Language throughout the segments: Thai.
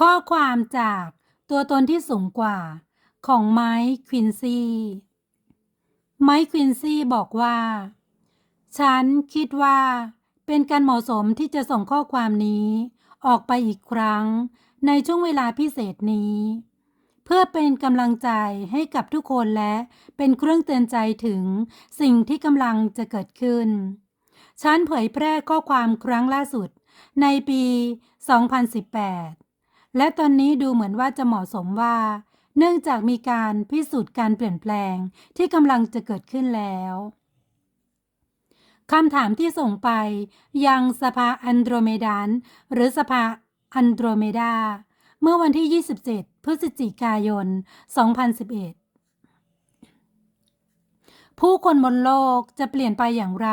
ข้อความจากตัวตนที่สูงกว่าของไมค์ควินซีไมค์ควินซีบอกว่า ฉันคิดว่าเป็นการเหมาะสมที่จะส่งข้อความนี้ ออกไปอีกครั้งในช่วงเวลาพิเศษนี้ เพื่อเป็นกำลังใจให้กับทุกคนและเป็นเครื่องเตือนใจถึงสิ่งที่กำลังจะเกิดขึ้น ฉันเผยแพร่ข้อความครั้งล่าสุดในปี 2018 และตอนนี้ดูเหมือนว่าจะเหมาะสมว่า เนื่องจากมีการพิสูจน์การเปลี่ยนแปลงที่กำลังจะเกิดขึ้นแล้วคำถามที่ส่งไปยังสภาอันโดรเมดานหรือสภาอันโดรเมดา เมื่อวันที่ 27 พฤศจิกายน 2011 ผู้คนบนโลกจะเปลี่ยนไปอย่างไร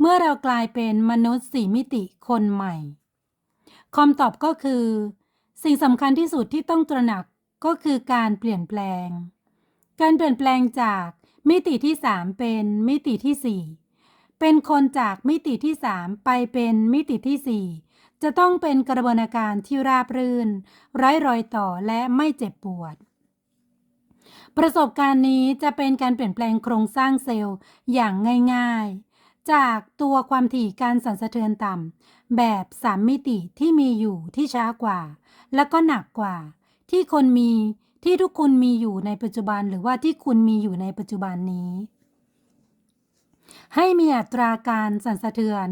เมื่อเรากลายเป็นมนุษย์สี่มิติคนใหม่คำตอบก็คือ สิ่งสำคัญที่สุดที่ต้องตระหนักก็คือการเปลี่ยนแปลง การเปลี่ยนแปลงจากมิติที่ 3 เป็นมิติที่ 4 เป็นคนจากมิติที่ 3 ไปเป็นมิติที่ 4 จะต้องเป็นกระบวนการที่ราบรื่น ไร้รอยต่อและไม่เจ็บปวด ประสบการณ์นี้จะเป็นการเปลี่ยนแปลงโครงสร้างเซลล์อย่างง่าย ๆ จากตัวความถี่การสั่นสะเทือนต่ำแบบ3มิติที่มีอยู่ที่ช้ากว่า และก็หนักกว่า ที่คนมีที่ทุกคนมีอยู่ในปัจจุบันหรือว่าที่คุณมีอยู่ในปัจจุบันนี้ ให้มีอัตราการสั่นสะเทือน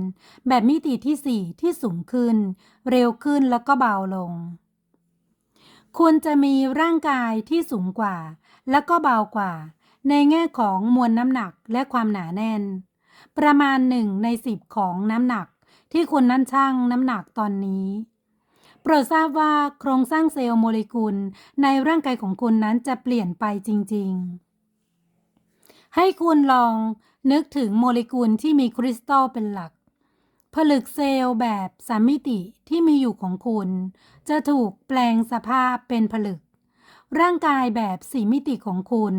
แบบมิติที่ 4 ที่สูงขึ้น เร็วขึ้นแล้วก็เบาลง คุณจะมีร่างกายที่สูงกว่า และก็เบากว่า ในแง่ของมวลน้ำหนักและความหนาแน่น ประมาณหนึ่งในสิบของน้ำหนักที่คุณนั่นช่างน้ำหนักตอนนี้ โปรดทราบว่าโครงสร้างเซลล์โมเลกุลในร่างกายของคุณนั้นจะเปลี่ยนไปจริง ๆ ให้คุณลองนึกถึงโมเลกุลที่มีคริสตัลเป็นหลัก ผลึกเซลล์แบบสามมิติที่มีอยู่ของคุณ จะถูกแปลงสภาพเป็นผลึก ร่างกายแบบสี่มิติของคุณ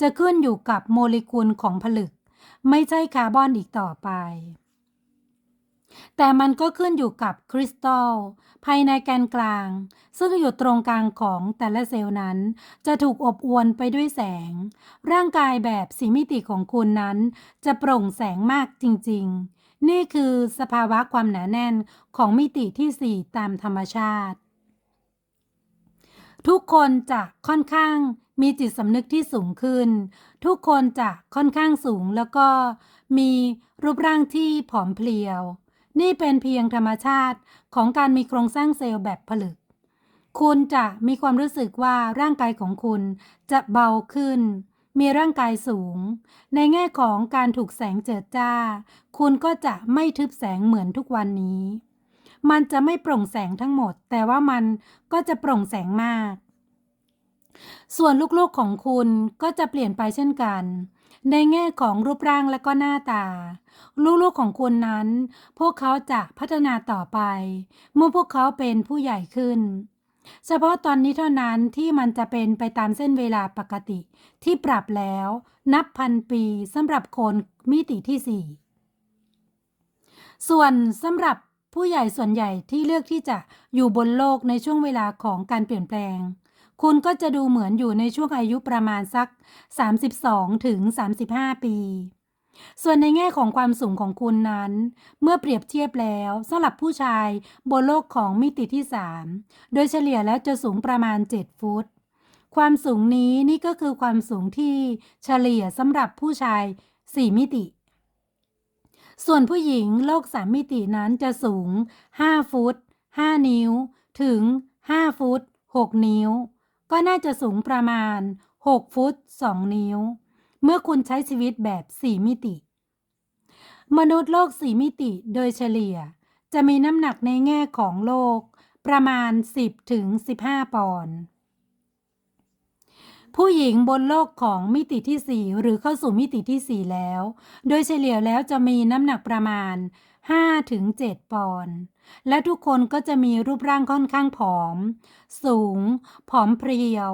จะขึ้นอยู่กับโมเลกุลของผลึก ไม่ใช่คาร์บอนอีกต่อไป แต่มันก็ขึ้นอยู่กับคริสตัลภายในแกนกลาง ซึ่งอยู่ตรงกลางของแต่ละเซลล์นั้น จะถูกอบอวลไปด้วยแสง ร่างกายแบบสีมิติของคุณนั้น จะโปร่งแสงมากจริง ๆ นี่คือสภาวะความหนาแน่นของมิติที่ 4 ตามธรรมชาติ ทุกคนจะค่อนข้างมีจิตสำนึกที่สูงขึ้น ทุกคนจะค่อนข้างสูงแล้วก็มีรูปร่างที่ผอมเพรียว นี่เป็นเพียงธรรมชาติของการมีโครงสร้างเซลล์แบบผลึก คุณจะมีความรู้สึกว่าร่างกายของคุณจะเบาขึ้น มีร่างกายสูง ในแง่ของการถูกแสงเจิดจ้า คุณก็จะไม่ทึบแสงเหมือนทุกวันนี้ มันจะไม่โปร่งแสงทั้งหมด แต่ว่ามันก็จะโปร่งแสงมาก ส่วนลูกๆของคุณก็จะเปลี่ยนไปเช่นกัน ในแง่ของรูปร่างและก็หน้าตา ลูกๆของคุณนั้น พวกเขาจะพัฒนาต่อไป เมื่อพวกเขาเป็นผู้ใหญ่ขึ้นเฉพาะตอนนี้เท่านั้นที่มันจะเป็นไปตามเส้นเวลาปกติ ที่ปรับแล้วนับพันปีสำหรับคนมิติที่ 4 ส่วนสำหรับ ผู้ใหญ่ส่วนใหญ่ที่เลือกที่จะอยู่บนโลกในช่วงเวลาของการเปลี่ยนแปลง คุณก็จะดูเหมือนอยู่ในช่วงอายุประมาณสัก 32 ถึง 35 ปี ส่วนในแง่ของความสูงของคุณนั้น เมื่อเปรียบเทียบแล้วสำหรับผู้ชายบนโลกของมิติที่ 3 โดยเฉลี่ยแล้วจะสูงประมาณ 7 ฟุต ความสูงนี้นี่ก็คือความสูงที่เฉลี่ยสำหรับผู้ชาย 4 มิติ ส่วนผู้หญิงโลก3มิตินั้นจะสูง 5 ฟุต 5 นิ้ว ถึง 5 ฟุต 6 นิ้ว ก็น่าจะสูงประมาณ 6 ฟุต 2 นิ้ว เมื่อคุณใช้ชีวิตแบบ 4 มิติ มนุษย์โลก 4 มิติโดยเฉลี่ย จะมีน้ำหนักในแง่ของโลกประมาณ 10ถึง15 ปอนด์ ผู้หญิงบนโลกของมิติที่ 4 หรือเข้าสู่มิติที่ 4 แล้ว โดยเฉลี่ยแล้วจะมีน้ำหนักประมาณ 5-7 ปอนด์ และทุกคนก็จะมีรูปร่างค่อนข้างผอม สูง ผอมเพรียว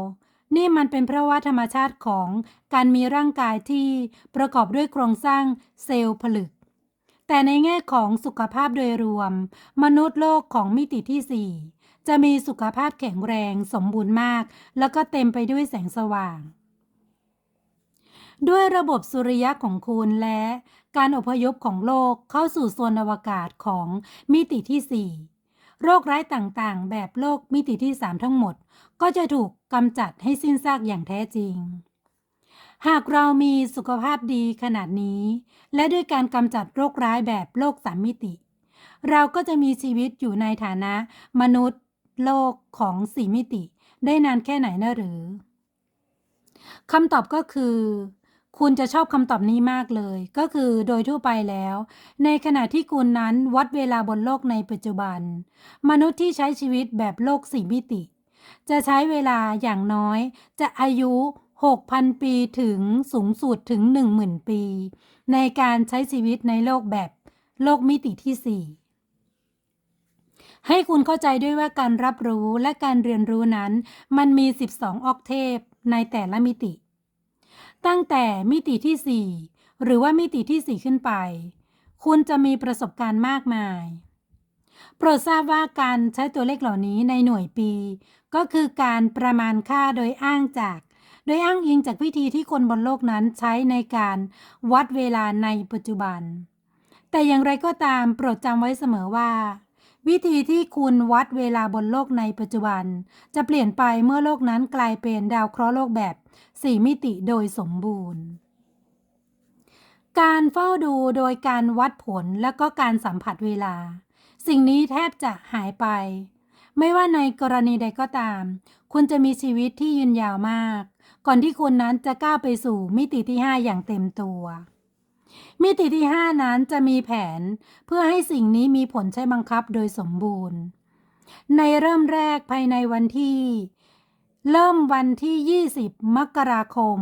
นี่มันเป็นเพราะว่าธรรมชาติของการมีร่างกายที่ประกอบด้วยโครงสร้างเซลล์ผลึก แต่ในแง่ของสุขภาพโดยรวม มนุษย์โลกของมิติที่ จะมีสุขภาพแข็งแรงสมบูรณ์มาก แล้วก็เต็มไปด้วยแสงสว่าง ด้วยระบบสุริยะของคุณและการอพยพของโลกเข้าสู่โซนอวกาศของมิติที่ 4 โรคร้ายต่างๆ แบบโลกมิติที่ 3 ทั้งหมด ก็จะถูกกำจัดให้สิ้นซากอย่างแท้จริงหากเรามีสุขภาพดีขนาดนี้ และด้วยการกำจัดโรคร้ายแบบโลกสามมิติ เราก็จะมีชีวิตอยู่ในฐานะมนุษย์ โลกของสี่มิติ ได้นานแค่ไหนนะหรือคำตอบก็คือ คุณจะชอบคำตอบนี้มากเลย ก็คือโดยทั่วไปแล้ว ในขณะที่คุณนั้นวัดเวลาบนโลกในปัจจุบัน มนุษย์ที่ใช้ชีวิตแบบโลกสี่มิติ จะใช้เวลาอย่างน้อย จะอายุ 6,000 ปีถึงสูงสุดถึง 10,000 ปี ในการใช้ชีวิตในโลกแบบโลกมิติที่ 4 ให้คุณเข้าใจด้วยว่าการรับรู้และการเรียนรู้นั้น มันมี 12 ออกเทปในแต่ละมิติ ตั้งแต่มิติที่ 4 หรือว่ามิติที่ 4 ขึ้นไป คุณจะมีประสบการณ์มากมาย โปรดทราบว่าการใช้ตัวเลขเหล่านี้ในหน่วยปี ก็คือการประมาณค่าโดยอ้างจาก โดยอ้างอิงจากวิธีที่คนบนโลกนั้นใช้ในการวัดเวลาในปัจจุบัน แต่อย่างไรก็ตามโปรดจำไว้เสมอว่า วิธีที่คุณวัดเวลาบนโลกในปัจจุบัน จะเปลี่ยนไปเมื่อโลกนั้นกลายเป็นดาวเคราะห์โลกแบบ 4 มิติโดยสมบูรณ์ การเฝ้าดูโดยการวัดผลและก็การสัมผัสเวลา สิ่งนี้แทบจะหายไป ไม่ว่าในกรณีใดก็ตาม คุณจะมีชีวิตที่ยืนยาวมาก ก่อนที่คุณนั้นจะก้าวไปสู่มิติที่ 5 อย่างเต็มตัว มิติที่ 5 นั้นจะมีแผนเพื่อให้สิ่งนี้มีผลใช้บังคับโดยสมบูรณ์ ในเริ่มแรกภายในวันที่ เริ่มวันที่ 20 มกราคม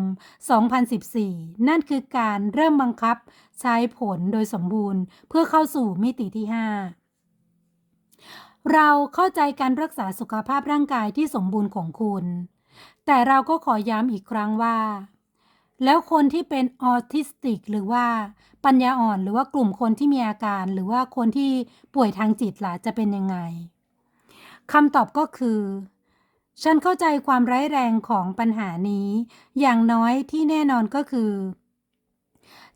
2014 นั่นคือการเริ่มบังคับใช้ผลโดยสมบูรณ์ เพื่อเข้าสู่มิติที่ 5เราเข้าใจการรักษาสุขภาพร่างกายที่สมบูรณ์ของคุณ แต่เราก็ขอย้ำอีกครั้งว่า แล้วคนที่เป็นออทิสติก หรือว่าปัญญาอ่อนหรือว่ากลุ่มคนที่มีอาการ หรือว่าคนที่ป่วยทางจิตล่ะจะเป็นยังไงคำตอบก็คือ ฉันเข้าใจความร้ายแรงของปัญหานี้ อย่างน้อยที่แน่นอนก็คือ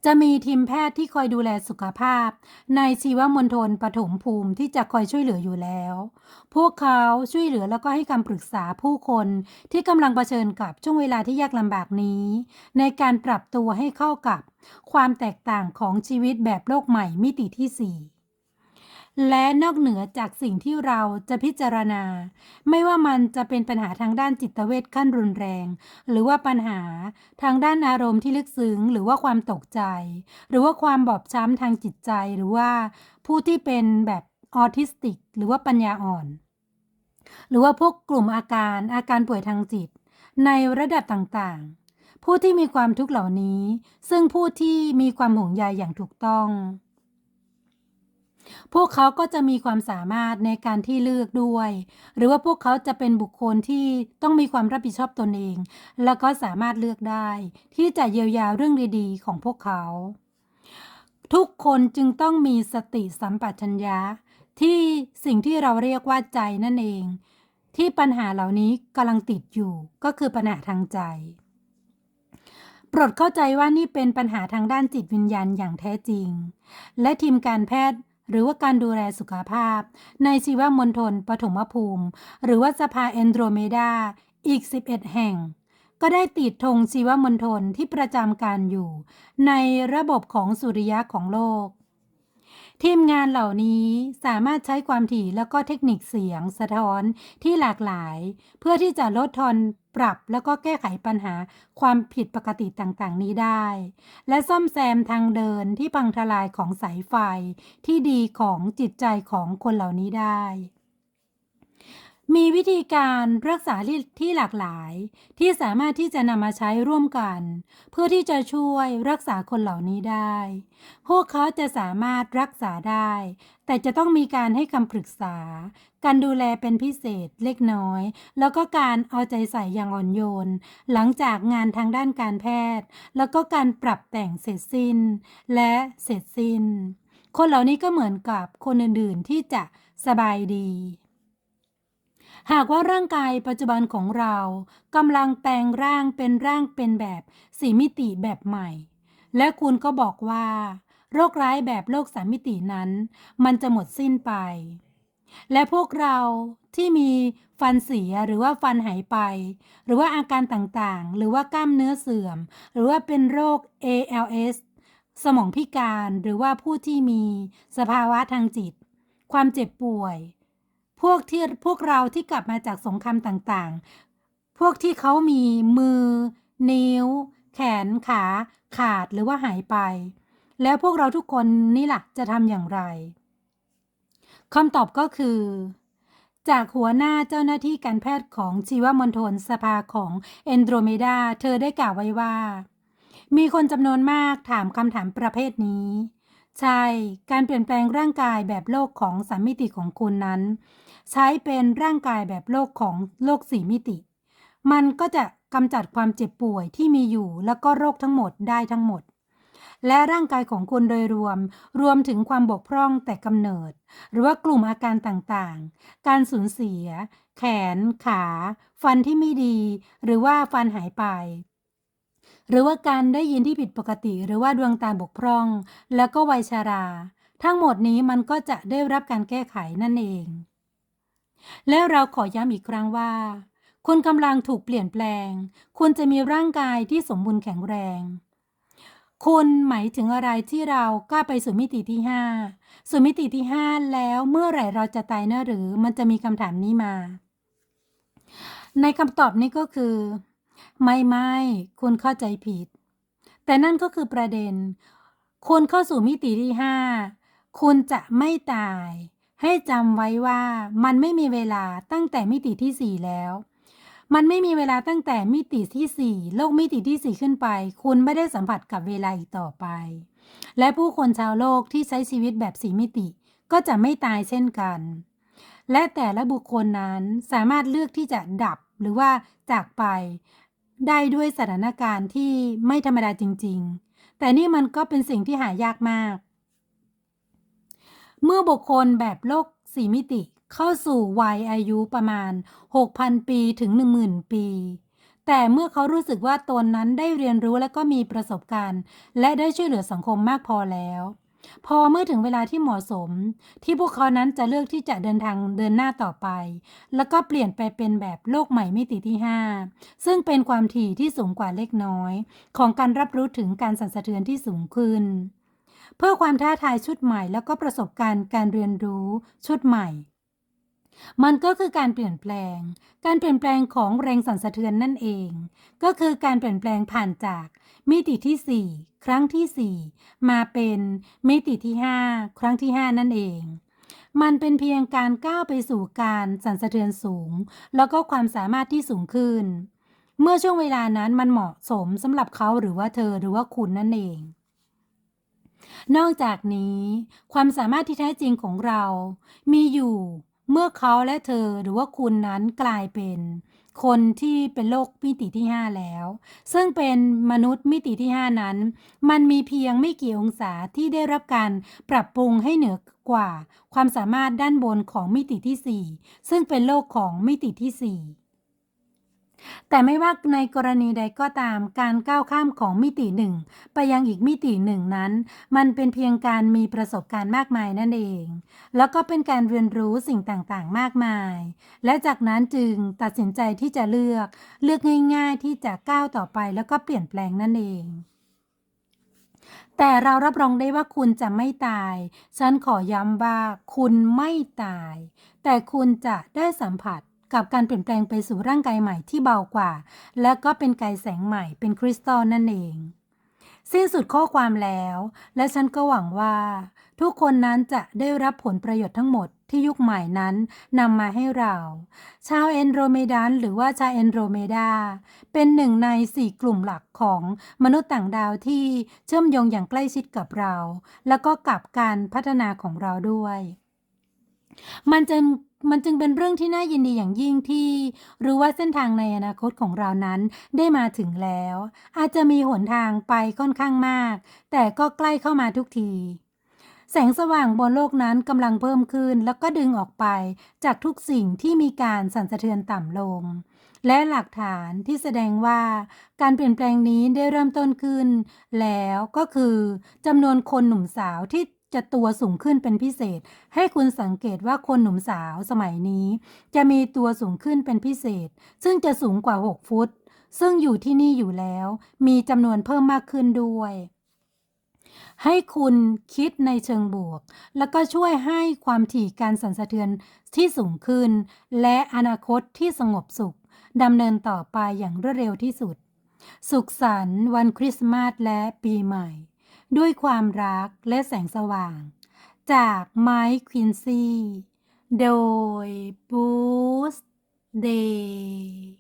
จะมีทีมแพทย์ที่คอยดูแลสุขภาพ ในชีวมณฑลปฐมภูมิที่จะคอยช่วยเหลืออยู่แล้ว พวกเขาช่วยเหลือแล้วก็ให้คำปรึกษาผู้คนที่กำลังเผชิญกับช่วงเวลาที่ยากลำบากนี้ ในการปรับตัวให้เข้ากับ ความแตกต่างของชีวิตแบบโลกใหม่มิติที่ 4 และนอกเหนือจากสิ่งที่เราจะพิจารณา ไม่ว่ามันจะเป็นปัญหาทางด้านจิตเวชขั้นรุนแรง หรือว่าปัญหาทางด้านอารมณ์ที่ลึกซึ้ง หรือว่าความตกใจ หรือว่าความบอบช้ำทางจิตใจหรือว่าผู้ที่เป็นแบบออทิสติก หรือว่าปัญญาอ่อน หรือว่าพวกกลุ่มอาการอาการป่วยทางจิต ในระดับต่างๆ ผู้ที่มีความทุกข์เหล่านี้ ซึ่งผู้ที่มีความห่วงใยอย่างถูกต้อง พวกเขาก็จะมีความสามารถในการที่เลือกด้วย หรือว่าพวกเขาจะเป็นบุคคลที่ต้องมีความรับผิดชอบตนเอง แล้วก็สามารถเลือกได้ ที่จะเยียวยาเรื่องดีๆ ของพวกเขา ทุกคนจึงต้องมีสติสัมปชัญญะ ที่สิ่งที่เราเรียกว่าใจนั่นเอง ที่ปัญหาเหล่านี้กำลังติดอยู่ก็คือปัญหาทางใจโปรดเข้าใจว่านี่เป็นปัญหาทางด้านจิตวิญญาณอย่างแท้จริง และทีมการแพทย์ หรือว่าการดูแลสุขภาพ ในชีวมณฑลปฐมภูมิ หรือว่าสภาแอนโดรเมดาอีก 11 แห่ง ก็ได้ติดธงชีวมณฑลที่ประจำการอยู่ ในระบบของสุริยะของโลก ทีมงานเหล่านี้สามารถใช้ความถี่แล้วก็เทคนิคเสียงสะท้อนที่หลากหลาย เพื่อที่จะลดทอน ปรับแล้วก็แก้ไขปัญหาความผิดปกติต่างๆ นี้ได้ และซ่อมแซมทางเดินที่พังทลายของสายไฟที่ดีของจิตใจของคนเหล่านี้ได้ มีวิธีการรักษาที่หลากหลาย ที่สามารถที่จะนำมาใช้ร่วมกัน เพื่อที่จะช่วยรักษาคนเหล่านี้ได้ พวกเขาจะสามารถรักษาได้ แต่จะต้องมีการให้คำปรึกษา การดูแลเป็นพิเศษเล็กน้อย แล้วก็การเอาใจใส่อย่างอ่อนโยน หลังจากงานทางด้านการแพทย์ แล้วก็การปรับแต่งเสร็จสิ้น และเสร็จสิ้น คนเหล่านี้ก็เหมือนกับคนอื่นๆที่จะสบายดี หากว่าร่างกายปัจจุบันของเรากำลังแปลงร่างเป็นร่างเป็นแบบสี่มิติแบบใหม่ และคุณก็บอกว่า โรคร้ายแบบโลกสามมิตินั้น มันจะหมดสิ้นไป และพวกเราที่มีฟันเสียหรือว่าฟันหายไป หรือว่าอาการต่างๆ หรือว่ากล้ามเนื้อเสื่อม หรือว่าเป็นโรค ALS สมองพิการหรือว่าผู้ที่มีสภาวะทางจิต ความเจ็บป่วย พวกที่พวกเราที่กลับมาจากสงครามต่างๆ พวกที่เขามีมือ นิ้ว แขนขาขาดหรือว่าหายไป แล้วพวกเราทุกคนนี่ล่ะจะทำอย่างไรคำตอบก็คือ จากหัวหน้าเจ้าหน้าที่การแพทย์ของชีวมณฑลสภาของเอนโดรเมดา เธอได้กล่าวไว้ว่า มีคนจำนวนมากถามคำถามประเภทนี้ใช่ การเปลี่ยนแปลงร่างกายแบบโลกของสามมิติของคุณนั้น ใช้เป็นร่างกายแบบโลกของโลกสี่มิติ มันก็จะกำจัดความเจ็บป่วยที่มีอยู่แล้วก็โรคทั้งหมดได้ทั้งหมด และร่างกายของคุณโดยรวม รวมถึงความบกพร่องแต่กำเนิด หรือว่ากลุ่มอาการต่างๆ การสูญเสีย แขน ขา ฟันที่ไม่ดี หรือว่าฟันหายไปหรือว่าการได้ยินที่ผิดปกติ หรือว่าดวงตาบกพร่อง แล้วก็วัยชารา ทั้งหมดนี้มันก็จะได้รับการแก้ไขนั่นเอง แล้วเราขอย้ำอีกครั้งว่าคุณกำลังถูกเปลี่ยนแปลงคุณจะมีร่างกายที่สมบูรณ์แข็งแรงคุณหมายถึงอะไรที่เราก้าไปสู่มิติที่ห้าสู่มิติที่ห้าแล้วเมื่อไหร่เราจะตายนะหรือมันจะมีคำถามนี้มา ในคำตอบนี้ก็คือ ไม่ไม่คุณเข้าใจผิด แต่นั่นก็คือประเด็นคุณเข้าสู่มิติที่ห้าคุณจะไม่ตาย ให้จำไว้ว่ามันไม่มีเวลาตั้งแต่มิติที่สี่แล้ว มันไม่มีเวลาตั้งแต่มิติที่สี่โลกมิติที่สี่ขึ้นไป คุณไม่ได้สัมผัสกับเวลาอีกต่อไป และผู้คนชาวโลกที่ใช้ชีวิตแบบสี่มิติก็จะไม่ตายเช่นกัน และแต่ละบุคคลนั้นสามารถเลือกที่จะดับหรือว่าจากไปได้ด้วยสถานการณ์ที่ไม่ธรรมดาจริง ๆ แต่นี่มันก็เป็นสิ่งที่หายากมาก เมื่อบุคคลแบบโลกสี่มิติเข้าสู่วัยอายุประมาณ 6,000 ปีถึง 10,000 ปี แต่เมื่อเขารู้สึกว่าตนนั้นได้เรียนรู้และก็มีประสบการณ์ และได้ช่วยเหลือสังคมมากพอแล้ว พอเมื่อถึงเวลาที่เหมาะสม ที่พวกเขานั้นจะเลือกที่จะเดินทางเดินหน้าต่อไป แล้วก็เปลี่ยนไปเป็นแบบโลกใหม่มิติที่ 5 ซึ่งเป็นความถี่ที่สูงกว่าเล็กน้อย ของการรับรู้ถึงการสั่นสะเทือนที่สูงขึ้น เพื่อความท้าทายชุดใหม่ แล้วก็ประสบการณ์การเรียนรู้ชุดใหม่ มันก็คือการเปลี่ยนแปลง การเปลี่ยนแปลงของแรงสั่นสะเทือนนั่นเอง ก็คือการเปลี่ยนแปลงผ่านจากมิติที่ 4 ครั้งที่ 4 มาเป็นมิติที่ 5 ครั้งที่ 5 นั่นเองมันเป็นเพียงการก้าวไปสู่การสั่นสะเทือนสูง แล้วก็ความสามารถที่สูงขึ้น เมื่อช่วงเวลานั้นมันเหมาะสมสำหรับเขาหรือว่าเธอหรือว่าคุณนั่นเอง นอกจากนี้ ความสามารถที่แท้จริงของเรา มีอยู่เมื่อเขาและเธอหรือว่าคุณนั้นกลายเป็น คนที่เป็นโลกมิติที่ 5 แล้ว ซึ่งเป็นมนุษย์มิติที่ 5 นั้น มันมีเพียงไม่กี่องศาที่ได้รับการปรับปรุงให้เหนือกว่า ความสามารถด้านบนของมิติที่ 4 ซึ่งเป็นโลกของมิติที่ 4 แต่ไม่ว่าในกรณีใดก็ตาม การก้าวข้ามของมิติหนึ่งไปยังอีกมิติหนึ่งนั้น มันเป็นเพียงการมีประสบการณ์มากมายนั่นเอง แล้วก็เป็นการเรียนรู้สิ่งต่างๆ มากมาย และจากนั้นจึงตัดสินใจที่จะเลือก เลือกง่ายๆที่จะก้าวต่อไปแล้วก็เปลี่ยนแปลงนั่นเองแต่เรารับรองได้ว่าคุณจะไม่ตาย ฉันขอย้ำว่าคุณไม่ตาย แต่คุณจะได้สัมผัส กับการเปลี่ยนแปลงไปสู่ร่างกายใหม่ที่เบากว่า และก็เป็นกายแสงใหม่เป็นคริสตัลนั่นเอง สิ้นสุดข้อความแล้ว และฉันก็หวังว่า ทุกคนนั้นจะได้รับผลประโยชน์ทั้งหมดที่ยุคใหม่นั้นนำมาให้เรา ชาวเอนโดรเมดันหรือว่าชาวเอนโดรเมดา เป็นหนึ่งในสี่กลุ่มหลักของมนุษย์ต่างดาวที่เชื่อมโยงอย่างใกล้ชิดกับเรา แล้วก็กับการพัฒนาของเราด้วย มันจึง มันจึงเป็นเรื่องที่น่ายินดีอย่างยิ่งที่รู้ว่าเส้นทางในอนาคตของเรานั้นได้มาถึงแล้ว อาจจะมีหนทางไปค่อนข้างมาก แต่ก็ใกล้เข้ามาทุกที แสงสว่างบนโลกนั้นกำลังเพิ่มขึ้นแล้วก็ดึงออกไปจากทุกสิ่งที่มีการสั่นสะเทือนต่ำลง และหลักฐานที่แสดงว่าการเปลี่ยนแปลงนี้ได้เริ่มต้นขึ้น แล้วก็คือจำนวนคนหนุ่มสาวที่ จะตัวสูงขึ้นเป็นพิเศษ ให้คุณสังเกตว่าคนหนุ่มสาวสมัยนี้ จะมีตัวสูงขึ้นเป็นพิเศษ ซึ่งจะสูงกว่า 6 ฟุต ซึ่งอยู่ที่นี่อยู่แล้ว มีจำนวนเพิ่มมากขึ้นด้วย ให้คุณคิดในเชิงบวก แล้วก็ช่วยให้ความถี่การสั่นสะเทือนที่สูงขึ้น และอนาคตที่สงบสุขดำเนินต่อไปอย่างรวดเร็วที่สุด สุขสันต์วันคริสต์มาสและปีใหม่ ด้วยความรักและแสงสว่าง จากไมค์ควินซี่โดยบูสเดย์